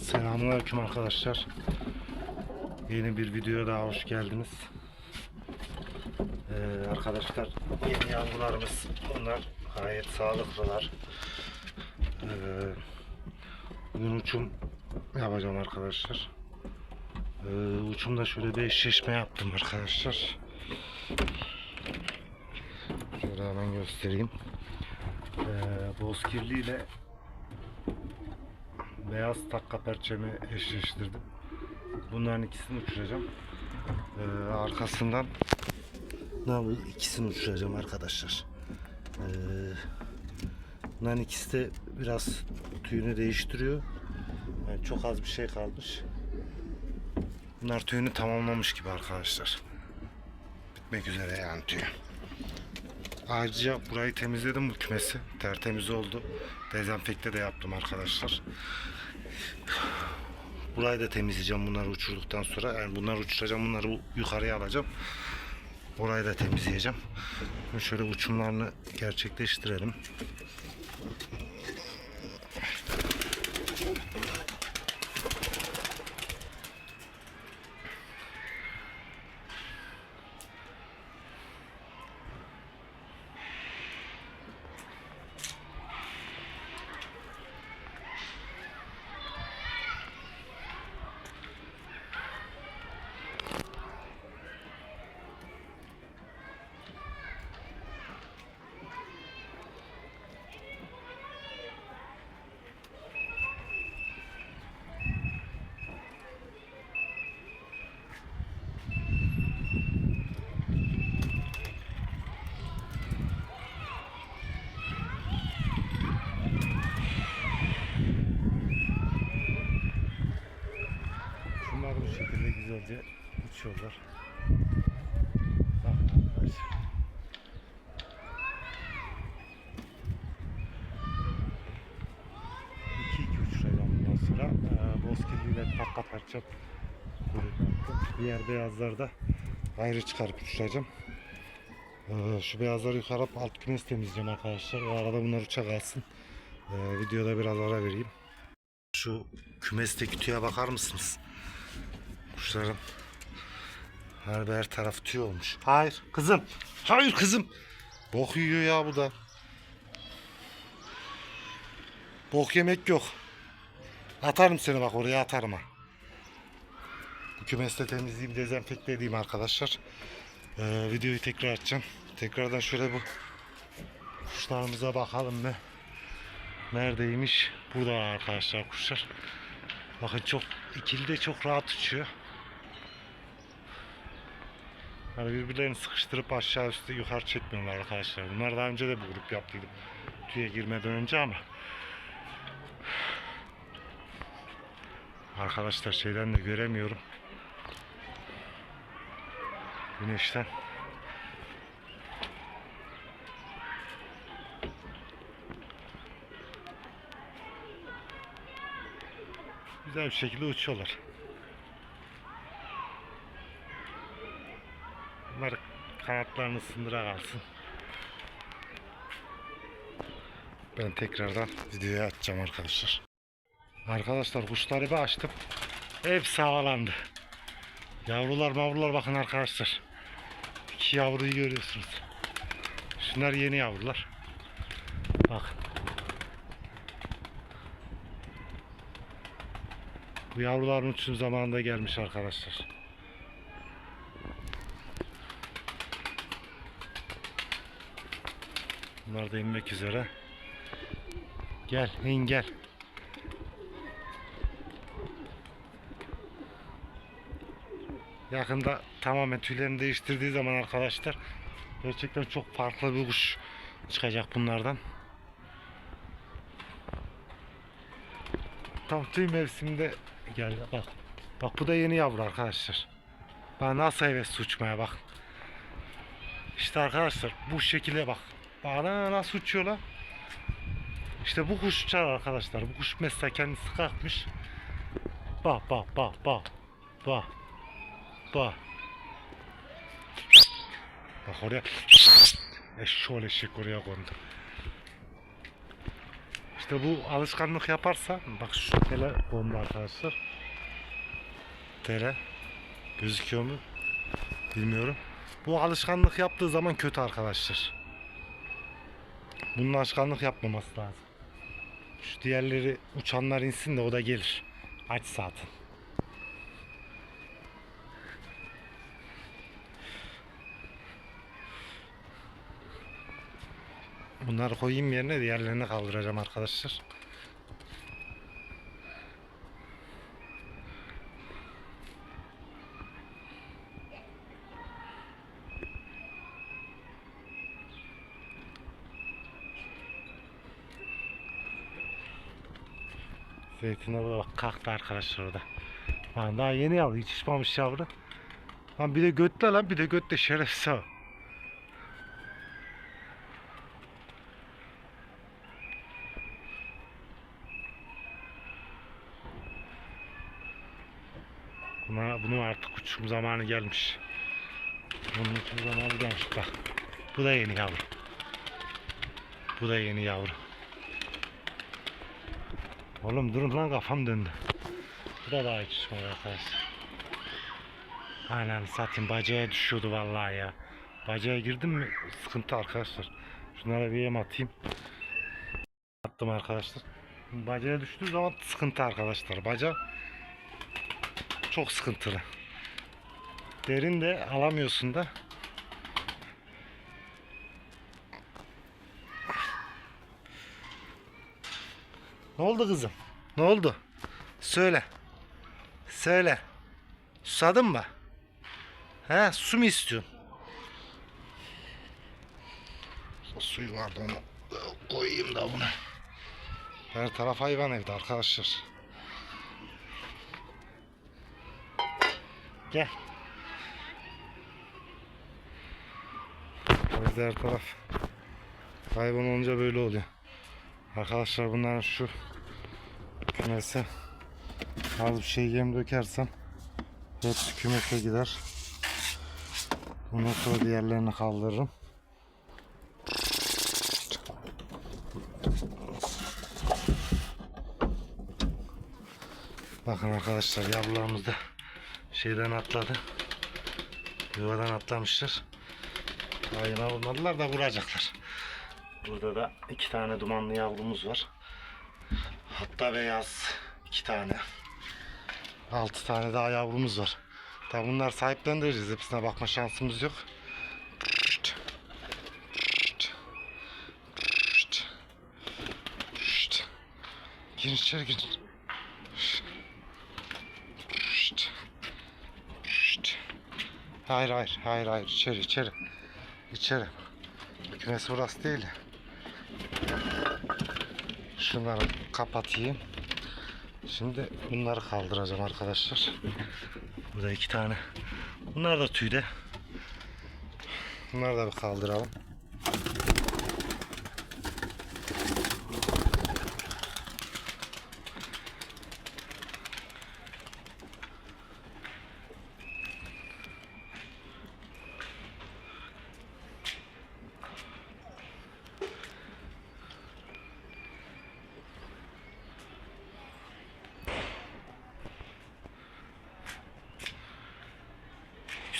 Selamünaleyküm arkadaşlar. Yeni bir videoya daha hoş geldiniz. Ee, arkadaşlar yeni yavrularımız bunlar gayet sağlıklılar. Ee, bugün uçum yapacağım arkadaşlar. Ee, uçumda şöyle bir eşleşme yaptım arkadaşlar. Şöyle hemen göstereyim. Ee, bozkirli ile beyaz takka perçemi eşleştirdim. Bunların ikisini uçuracağım. Ee, arkasından ne yapayım? İkisini uçuracağım arkadaşlar. Ee, bunların ikisi de biraz tüyünü değiştiriyor. Yani çok az bir şey kalmış. Bunlar tüyünü tamamlamış gibi arkadaşlar. Bitmek üzere yani tüyü. Ayrıca burayı temizledim bu kümesi. Tertemiz oldu. Dezenfekte de yaptım arkadaşlar. Burayı da temizleyeceğim bunları uçurduktan sonra. Yani bunları uçuracağım, bunları yukarıya alacağım. Orayı da temizleyeceğim. Şöyle uçumlarını gerçekleştirelim. Şunlar bu şekilde güzelce uçuyorlar. Bakın arkadaşlar. İki iki uçuracağım bundan sonra. Ee, Bozkirli'yle takka parça Diğer beyazları da ayrı çıkarıp uçuracağım. Ee, şu beyazları yukarı alt kümes temizleyeceğim arkadaşlar. O arada bunlar uçak alsın. Ee, videoda biraz ara vereyim. Şu kümesteki tüye bakar mısınız? Kuşların her, her taraf tüy olmuş. Hayır kızım. Hayır kızım. Bok yiyor ya bu da. Bok yemek yok. Atarım seni bak oraya atarım ha. Bu kümeste temizleyeyim dezenfekte edeyim arkadaşlar. Ee, videoyu tekrar açacağım. Tekrardan şöyle bu kuşlarımıza bakalım ne neredeymiş. Burada arkadaşlar kuşlar. Bakın çok ikili de çok rahat uçuyor. Hani birbirlerini sıkıştırıp aşağı üstü yukarı çekmiyorlar arkadaşlar. Bunlar daha önce de bu grup yaptıydım. Tüye girmeden önce ama. Arkadaşlar şeyden de göremiyorum. Güneşten. Güzel bir şekilde uçuyorlar. Bunlar kanatlarını sındıra kalsın. Ben tekrardan videoya açacağım arkadaşlar. Arkadaşlar kuşları bir açtım. Hepsi havalandı. Yavrular mavrular bakın arkadaşlar. İki yavruyu görüyorsunuz. Şunlar yeni yavrular. Bak. Bu yavruların uçum zamanında gelmiş arkadaşlar. Bunlar da inmek üzere. Gel, in gel. Yakında tamamen tüylerini değiştirdiği zaman arkadaşlar gerçekten çok farklı bir kuş çıkacak bunlardan. Tam tüy mevsiminde geldi bak. Bak bu da yeni yavru arkadaşlar. Bak nasıl hevesli uçmaya bak. İşte arkadaşlar bu şekilde bak. Bana nasıl uçuyor lan. İşte bu kuş uçar arkadaşlar. Bu kuş mesela kendisi kalkmış. Bak bak bak bak. Bak. Bak. Bak oraya. Eşşoğlu eşek oraya kondu. İşte bu alışkanlık yaparsa bak şu tele kondu arkadaşlar. Tele gözüküyor mu? Bilmiyorum. Bu alışkanlık yaptığı zaman kötü arkadaşlar. Bunun alışkanlık yapmaması lazım. Şu diğerleri uçanlar insin de o da gelir. Aç zaten. Bunları koyayım yerine diğerlerini kaldıracağım arkadaşlar. De bak kalktı arkadaşlar orada. Lan daha yeni yavru hiç çıkmamış yavru. Lan bir de götte lan bir de götte şerefsiz o. Buna, bunun artık uçum zamanı gelmiş. Bunun uçum zamanı gelmiş bak. Bu da yeni yavru. Bu da yeni yavru. Oğlum durun lan kafam döndü. Bu da daha hiç uçmadı arkadaşlar. Aynen satayım bacaya düşüyordu vallahi ya. Bacaya girdim mi sıkıntı arkadaşlar. Şunlara bir yem atayım. Attım arkadaşlar. Bacaya düştüğü zaman sıkıntı arkadaşlar. Baca çok sıkıntılı. Derin de alamıyorsun da. Ne oldu kızım? Ne oldu? Söyle. Söyle. Susadın mı? He, su mu istiyorsun? Suyu vardı onu koyayım da buna. Her taraf hayvan evde arkadaşlar. Gel. Evde her taraf hayvan olunca böyle oluyor. Arkadaşlar bunların şu kümese az bir şey yem dökersem hepsi kümese gider. Ondan sonra diğerlerini kaldırırım. Bakın arkadaşlar yavrularımız da şeyden atladı. Yuvadan atlamışlar. Ayına vurmadılar da vuracaklar. Burada da iki tane dumanlı yavrumuz var. Hatta beyaz iki tane. Altı tane daha yavrumuz var. Tabi bunlar sahiplendireceğiz. Hepsine bakma şansımız yok. Girin içeri girin. Hayır hayır hayır hayır içeri içeri. İçeri. Kümesi burası değil. Şunları kapatayım. Şimdi bunları kaldıracağım arkadaşlar. Burada iki tane. Bunlar da tüyde. Bunları da bir kaldıralım.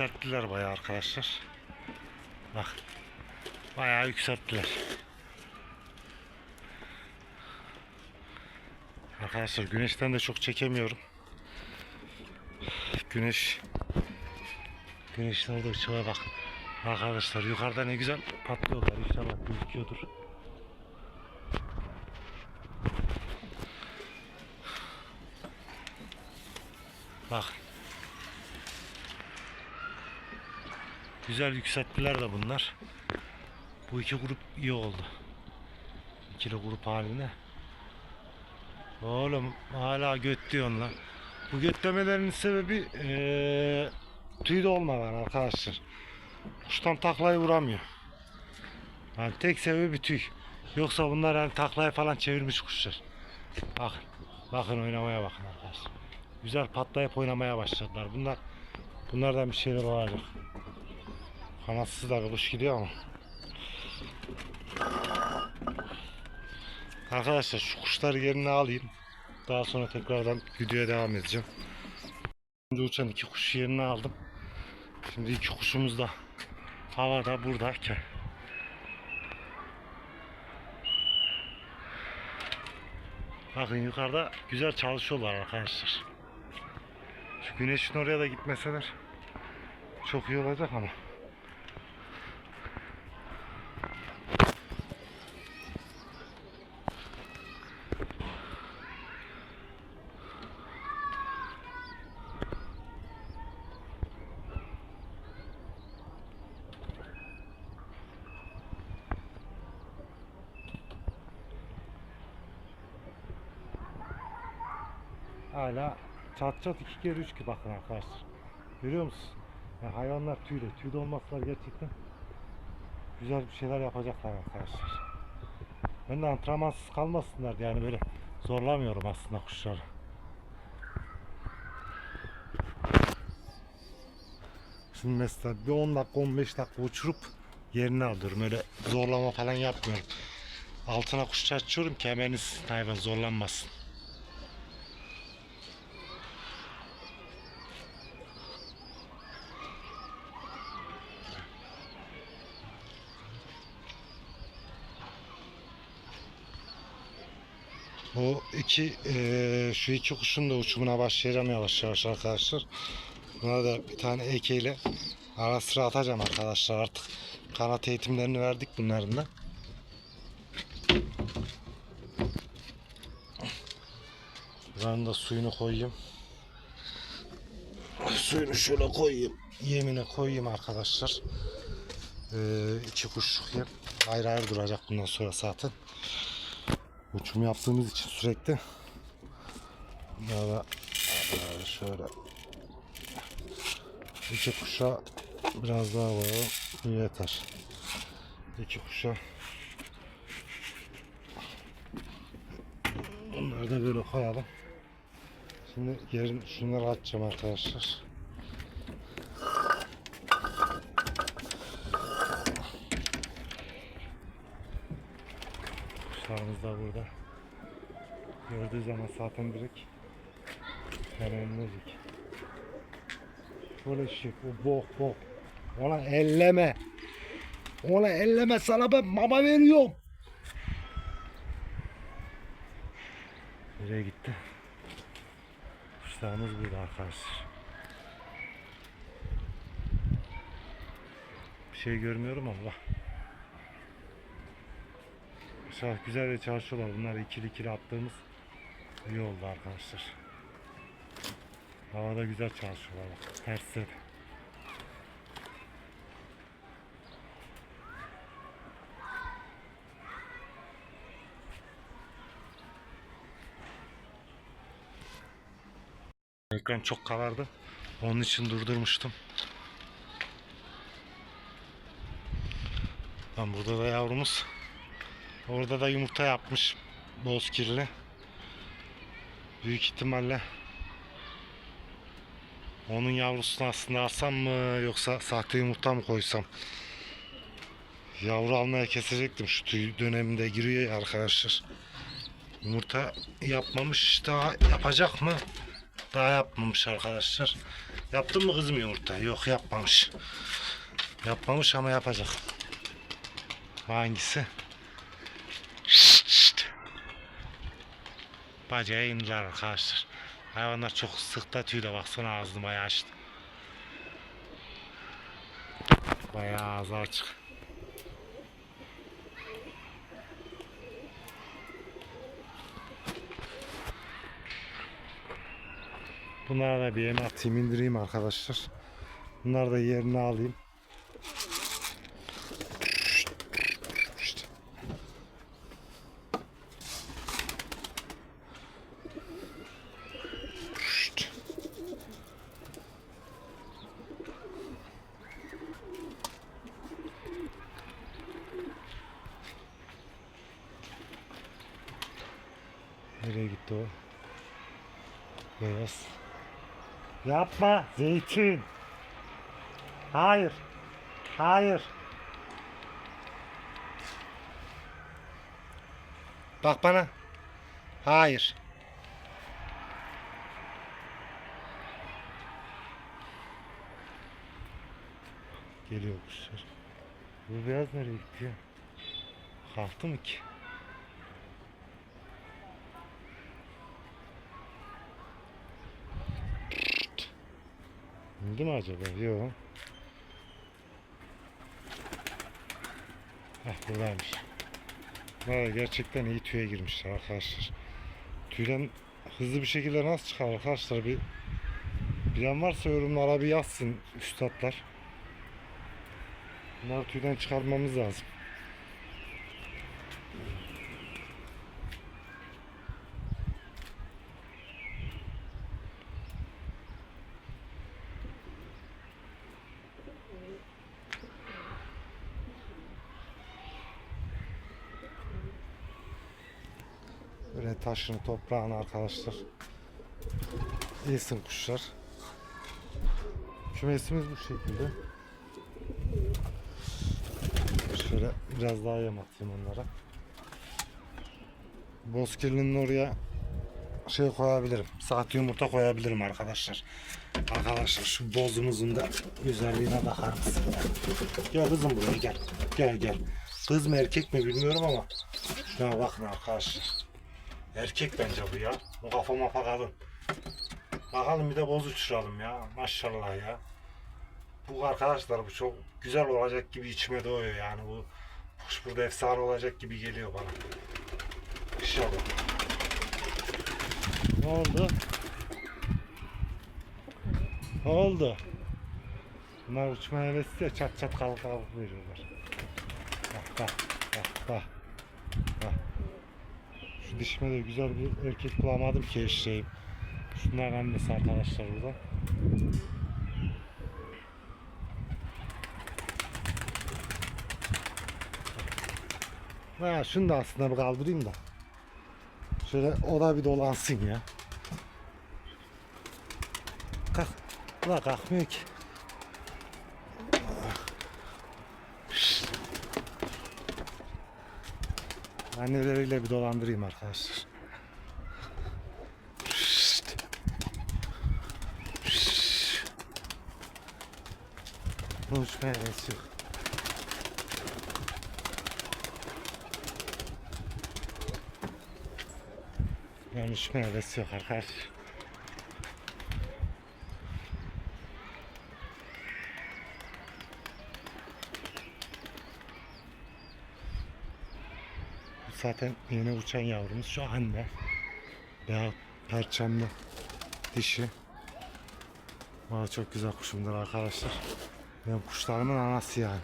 Yükselttiler bayağı arkadaşlar. Bak. Bayağı yükselttiler. Arkadaşlar güneşten de çok çekemiyorum. Güneş Güneşin orada uçağa bak. Arkadaşlar yukarıda ne güzel patlıyorlar. İnşallah gözüküyordur. Bak. Güzel yükselttiler de bunlar. Bu iki grup iyi oldu. İkili grup haline. Oğlum hala göt diyorsun lan. Bu götlemelerinin sebebi eee tüy de olmadan arkadaşlar. Kuştan taklayı vuramıyor. Yani tek sebebi tüy. Yoksa bunlar yani taklayı falan çevirmiş kuşlar. Bakın. Bakın oynamaya bakın arkadaşlar. Güzel patlayıp oynamaya başladılar. Bunlar bunlardan bir şeyler olacak. Kanatsız da kuş gidiyor ama. Arkadaşlar şu kuşları yerine alayım. Daha sonra tekrardan videoya devam edeceğim. Önce uçan iki kuş yerine aldım. Şimdi iki kuşumuz da havada burada. Bakın yukarıda güzel çalışıyorlar arkadaşlar. Şu güneşin oraya da gitmeseler çok iyi olacak ama. Hala çat çat iki kere üç ki bakın arkadaşlar. Görüyor musun? Yani hayvanlar tüylü. Tüylü olmasalar gerçekten güzel bir şeyler yapacaklar arkadaşlar. Ben de antrenmansız kalmasınlar diye yani böyle zorlamıyorum aslında kuşları. Şimdi mesela bir 10 dakika 15 dakika uçurup yerine alıyorum. Öyle zorlama falan yapmıyorum. Altına kuş açıyorum ki hemenis hayvan zorlanmasın. O iki eee, şu iki kuşun da uçumuna başlayacağım yavaş yavaş arkadaşlar. Buna da bir tane ekeyle ara sıra atacağım arkadaşlar artık. Kanat eğitimlerini verdik bunların da. Buranın da suyunu koyayım. Suyunu şöyle koyayım. Yemine koyayım arkadaşlar. Ee, iki kuşluk yem. Ayrı ayrı duracak bundan sonra zaten. Uçum yaptığımız için sürekli. Böyle şöyle iki kuşa biraz daha koyalım. Yeter. İki kuşa Bunları da böyle koyalım. Şimdi yerin şunları açacağım arkadaşlar. Kuşlarımız da burada. Gördüğü zaman zaten direkt fenomenecek. Böyle şey, o bok bok. Ona elleme. Ona elleme sana ben mama veriyorum. Nereye gitti? Kuşlarımız burada arkadaşlar. Bir şey görmüyorum Allah. Mesela güzel de çalışıyorlar. Bunlar ikili ikili attığımız iyi oldu arkadaşlar. Havada güzel çalışıyorlar bak. Tersi. Ekran çok karardı. Onun için durdurmuştum. Lan burada da yavrumuz. Orada da yumurta yapmış. Bozkirli. Büyük ihtimalle onun yavrusunu aslında alsam mı yoksa sahte yumurta mı koysam? Yavru almaya kesecektim. Şu tüy döneminde giriyor ya arkadaşlar. Yumurta yapmamış daha yapacak mı? Daha yapmamış arkadaşlar. Yaptın mı kızım yumurta? Yok yapmamış. Yapmamış ama yapacak. Hangisi? Bacağı indiler arkadaşlar. Hayvanlar çok sıkta tüyle baksana ağzını bayağı açtı. Bayağı ağzı açık. Bunlara da bir yem atayım indireyim arkadaşlar. Bunları da yerine alayım. Nereye gitti o? Beyaz. Yapma zeytin. Hayır. Hayır. Bak bana. Hayır. Geliyor kuşlar. Bu beyaz nereye gitti ya? Kalktı mı ki? İndi mi acaba? Yok. Heh buradaymış. Vay gerçekten iyi tüye girmişler arkadaşlar. Tüyden hızlı bir şekilde nasıl çıkar arkadaşlar bir bilen varsa yorumlara bir yazsın üstadlar. Bunları tüyden çıkarmamız lazım. Böyle taşını toprağını arkadaşlar. Yesin kuşlar. Kümesimiz bu şekilde. Şöyle biraz daha yem atayım onlara. Bozkirli'nin oraya şey koyabilirim. Saat yumurta koyabilirim arkadaşlar. Arkadaşlar şu bozumuzun da güzelliğine bakar mısın? Gel kızım buraya gel. Gel gel. Kız mı erkek mi bilmiyorum ama şuna bakın arkadaşlar. Erkek bence bu ya. Bu kafa mafa kalın. Bakalım bir de boz uçuralım ya. Maşallah ya. Bu arkadaşlar bu çok güzel olacak gibi içime doğuyor yani bu kuş burada efsane olacak gibi geliyor bana. İnşallah. Ne oldu? Ne oldu? Bunlar uçma hevesi ya çat çat kalk kalk veriyorlar. Bak bak bak bak. bak. Şu dişime de güzel bir erkek bulamadım ki eşeğim. Şunların annesi arkadaşlar burada. Ha, şunu da aslında bir kaldırayım da. Şöyle o da bir dolansın ya. Kalk. Ulan kalkmıyor ki. Anneleriyle bir dolandırayım arkadaşlar. Konuşmaya gerek yok. Konuşmaya gerek yok arkadaşlar. Zaten yeni uçan yavrumuz şu anne. Ya perçemli dişi. Valla çok güzel kuşumdur arkadaşlar. Benim kuşlarımın anası yani.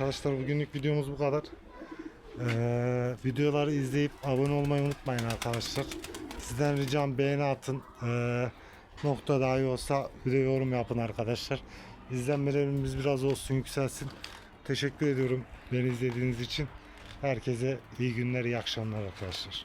Arkadaşlar bugünlük videomuz bu kadar. Ee, videoları izleyip abone olmayı unutmayın arkadaşlar. Sizden ricam beğeni atın. Ee, nokta dahi olsa bir de yorum yapın arkadaşlar. İzlenmelerimiz biraz olsun yükselsin. Teşekkür ediyorum beni izlediğiniz için. Herkese iyi günler, iyi akşamlar arkadaşlar.